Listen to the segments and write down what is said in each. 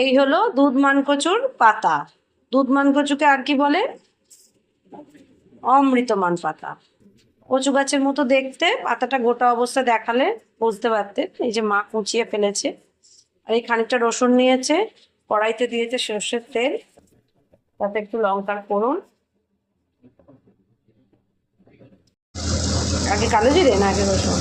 এই হলো দুধ মানকচুর পাতা। দুধ মানকচুকে আর কি বলে? অমৃতমান পাতা। কচু গাছের মতো দেখতে, পাতাটা গোটা অবস্থা দেখালে বুঝতে পারতে। এই যে মা কুচিয়ে ফেলেছে। আর এই খানিকটা রসুন নিয়েছে, কড়াইতে দিয়েছে সর্ষের তেল। তাতে একটু লঙ্কার করুন আগে কালো জিরে না আগে রসুন?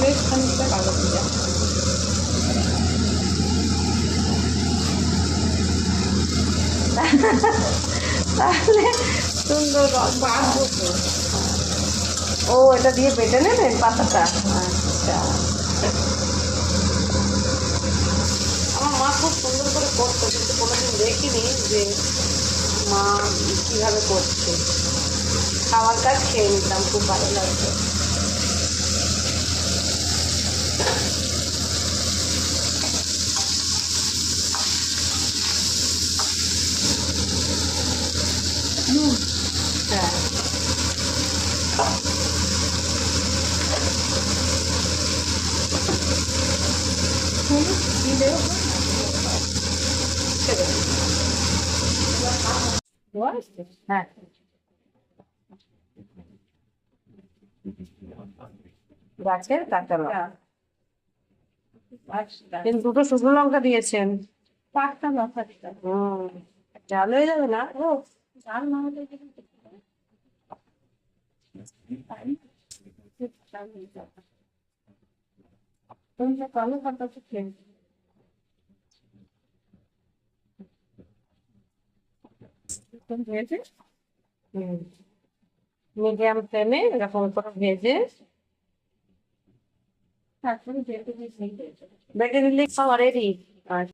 বেশ খানিকটা কালো জিরা তাহলে সুন্দর ও, এটা দিয়ে বেটে নেবেন পাতাটা? আচ্ছা। আমার মা খুব সুন্দর করে করতো, কিন্তু কোনোদিন দেখিনি যে মা কীভাবে করছে। খাওয়ার কাজ খেয়ে নিতাম, খুব ভালো লাগতো। হ্যাঁ হ্যাঁ গাছের কাঁচা লঙ্কা কিন্তু দুটো শুকনো লঙ্কা দিয়েছেন। লঙ্কা দিতাম হুম জাল হয়ে যাবে না? ও চাল না কালো খাতা খেয়ে তুমি মিডিয়াম ফ্লেমে এরকম করে ভেজে তারপরে বেটে নিলে খাওয়া রেডি আর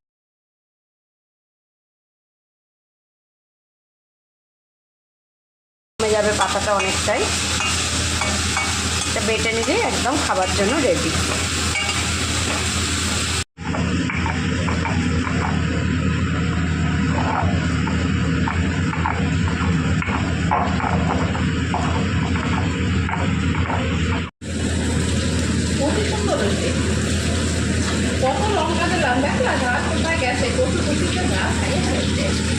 কমে যাবে পাতাটা অনেকটাই। এটা বেটে নিলে একদম খাবার জন্য রেডি খুবই হয়েছে কত লঙ্কা দিলাম দেখলাম গাছ কোথায় গেছে? কচু কচুতে গাছ খাইয়ে